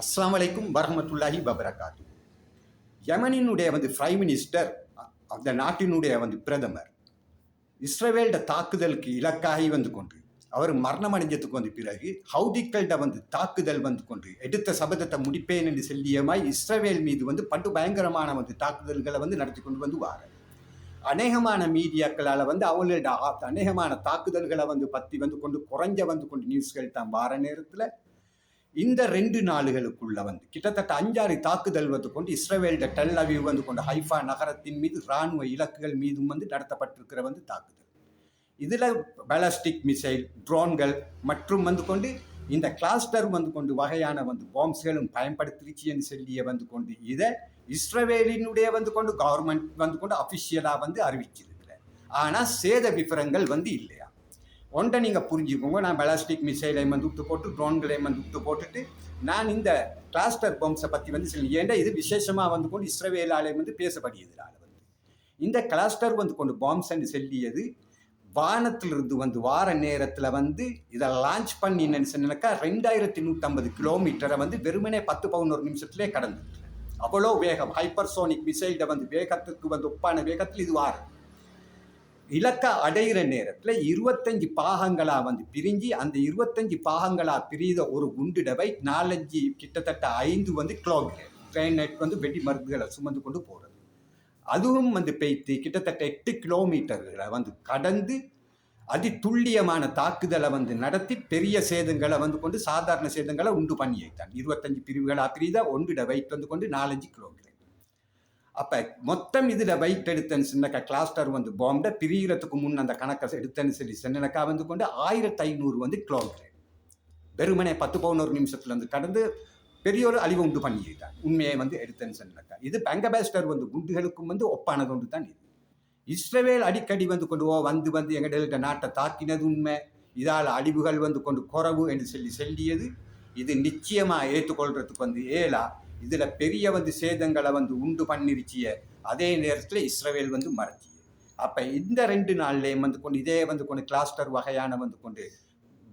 அஸ்லாம் வலைக்கும் வரமத்துல்லாஹி வபரகாத்து. யமனினுடைய வந்து பிரைம் மினிஸ்டர் அந்த நாட்டினுடைய வந்து பிரதமர் இஸ்ரேவேல்ட தாக்குதலுக்கு இலக்காகி வந்து கொண்டு அவர் மரணம் அடைஞ்சதுக்கு வந்து பிறகு ஹவுதிக்கள்ட வந்து தாக்குதல் வந்து கொண்டு எடுத்த சபதத்தை முடிப்பேன் என்று சொல்லியமாய் இஸ்ரேவேல் மீது வந்து பட்டு பயங்கரமான வந்து தாக்குதல்களை வந்து நடத்தி கொண்டு வந்து வார. அநேகமான மீடியாக்களால் வந்து அவங்களோட அநேகமான தாக்குதல்களை வந்து பற்றி வந்து கொண்டு குறைஞ்ச வந்து கொண்டு நியூஸ்கள் தான் வார நேரத்தில் இந்த ரெண்டு நாடுகளுக்குள்ள வந்து கிட்டத்தட்ட அஞ்சாறு தாக்குதல் வந்து கொண்டு இஸ்ரேவேல்ட டெல் அவிவ் வந்து கொண்டு ஹைஃபா நகரத்தின் மீது இராணுவ இலக்குகள் மீதும் வந்து நடத்தப்பட்டிருக்கிற வந்து தாக்குதல். இதில் பேலஸ்டிக் மிசைல் ட்ரோன்கள் மற்றும் வந்து கொண்டு இந்த கிளாஸ்டர் வந்து கொண்டு வகையான வந்து பாம்ஸ்களும் பயன்படுத்திருச்சுன்னு சொல்லிய வந்து கொண்டு இதை இஸ்ரவேலினுடைய வந்து கொண்டு கவர்மெண்ட் வந்து கொண்டு அஃபிஷியலாக வந்து அறிவிச்சிருக்கிறார். ஆனால் சேத விவரங்கள் வந்து இல்லை. ஒன்றை நீங்கள் புரிஞ்சுக்கோங்க. நான் பெலாஸ்டிக் மிசைலையும் வந்து விட்டு போட்டு ட்ரோன்களையும் வந்து விட்டு போட்டுட்டு நான் இந்த கிளாஸ்டர் பம்ப்ஸை பற்றி வந்து சொல்லி ஏன்டா இது விசேஷமாக வந்து கொண்டு இஸ்ரவேலாலே வந்து பேசப்படுகிறதுனால வந்து. இந்த கிளாஸ்டர் வந்து கொண்டு பாம்ப்ஸ்ன்னு சொல்லியது வானத்திலிருந்து வந்து வார நேரத்தில் வந்து இதை லான்ச் பண்ணினேன்னு சொன்னாக்கா ரெண்டாயிரத்தி நூற்றம்பது கிலோமீட்டரை வந்து வெறுமனே பத்து பதினோரு நிமிஷத்துலேயே கடந்துட்டு அவ்வளோ வேகம். ஹைப்பர்சோனிக் மிசைல்ட வந்து வேகத்துக்கு வந்து ஒப்பான வேகத்தில் இது வாரம். இலக்கை அடைகிற நேரத்தில் இருபத்தஞ்சி பாகங்களாக வந்து பிரிஞ்சு அந்த இருபத்தஞ்சி பாகங்களாக பிரித ஒரு குண்டுடவை நாலஞ்சு கிட்டத்தட்ட ஐந்து வந்து கிலோமீட்டர் கிரைனைட் வந்து வெடி மருந்துகளை சுமந்து கொண்டு போகிறது அதுவும் வந்து பெய்த்து கிட்டத்தட்ட எட்டு கிலோமீட்டர்களை வந்து கடந்து அதி துல்லியமான தாக்குதலை வந்து நடத்தி பெரிய சேதங்களை வந்து கொண்டு சாதாரண சேதங்களை உண்டு பண்ணி வைத்தான். இருபத்தஞ்சு பிரிவுகளாக பிரிதா ஒன்றிட வைத்து வந்து கொண்டு நாலஞ்சு கிலோமீட்டர் அப்போ மொத்தம் இதில் வைட் எடுத்தேன்னு சொன்னக்கா கிளாஸ்டர் வந்து பாம்பை பிரிகிறதுக்கு முன் அந்த கணக்கை எடுத்தேன்னு சொல்லி சொன்னக்கா வந்து கொண்டு ஆயிரத்தி ஐநூறு வந்து கிலோமீட்டர் வெறுமனே பத்து பதினோரு நிமிஷத்தில் வந்து கடந்து பெரிய ஒரு அழிவு உண்டு பண்ணிட்டான் உண்மையை வந்து எடுத்தேன்னு சொன்னக்கா இது பெங்கபேஸ்டர் வந்து குண்டுகளுக்கும் வந்து ஒப்பானது ஒன்று தான் இது. இஸ்ரவேல் அடிக்கடி வந்து கொண்டு ஓ வந்து வந்து எங்கள்கிட்ட நாட்டை தாக்கினது உண்மை. இதால் அழிவுகள் வந்து கொண்டு குறவு என்று சொல்லி சொல்லியது. இது நிச்சயமாக ஏற்றுக்கொள்றதுக்கு வந்து ஏலா இதில் பெரிய வந்து சேதங்களை வந்து உண்டு பண்ணிருச்சிய அதே நேரத்தில் இஸ்ரவேல் வந்து மறைச்சிய அப்போ இந்த ரெண்டு நாள்லேயும் வந்து கொண்டு இதே வந்து கொண்டு கிளாஸ்டர் வகையான வந்து கொண்டு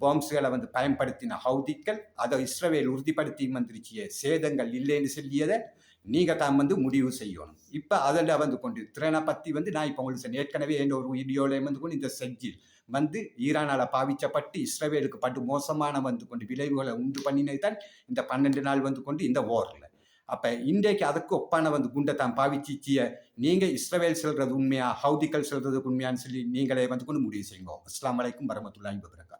பாம்ஸ்களை வந்து பயன்படுத்தின ஹவுதிக்கள் அதை இஸ்ரவேல் உறுதிப்படுத்தி வந்துருச்சிய சேதங்கள் இல்லைன்னு சொல்லியதை நீங்கள் தான் வந்து முடிவு செய்யணும். இப்போ அதில் வந்து கொண்டு திறனை பற்றி வந்து நான் இப்போ உங்களுக்கு சொன்னேன். ஏற்கனவே எந்த ஒரு வீடியோலையும் வந்து கொண்டு இந்த செஞ்சில் வந்து ஈரானால் பாவிச்சப்பட்டு இஸ்ரவேலுக்கு பட்டு மோசமான வந்து கொண்டு விளைவுகளை உண்டு பண்ணினது தான் இந்த பன்னெண்டு நாள் வந்து கொண்டு இந்த ஓரில் அப்போ இன்றைக்கு அதுக்கு ஒப்பான வந்து குண்டை தான் பாவிச்சிச்சிய. நீங்கள் இஸ்ரவேல் செல்றது உண்மையா? ஹவுதிகள் செல்றது உண்மையான்னு சொல்லி நீங்களே வந்து கொண்டு முடிவு செய்யுங்க. அஸ்லாம் வலைக்கும் வரமத்துல்லாஹி வபரகாத்.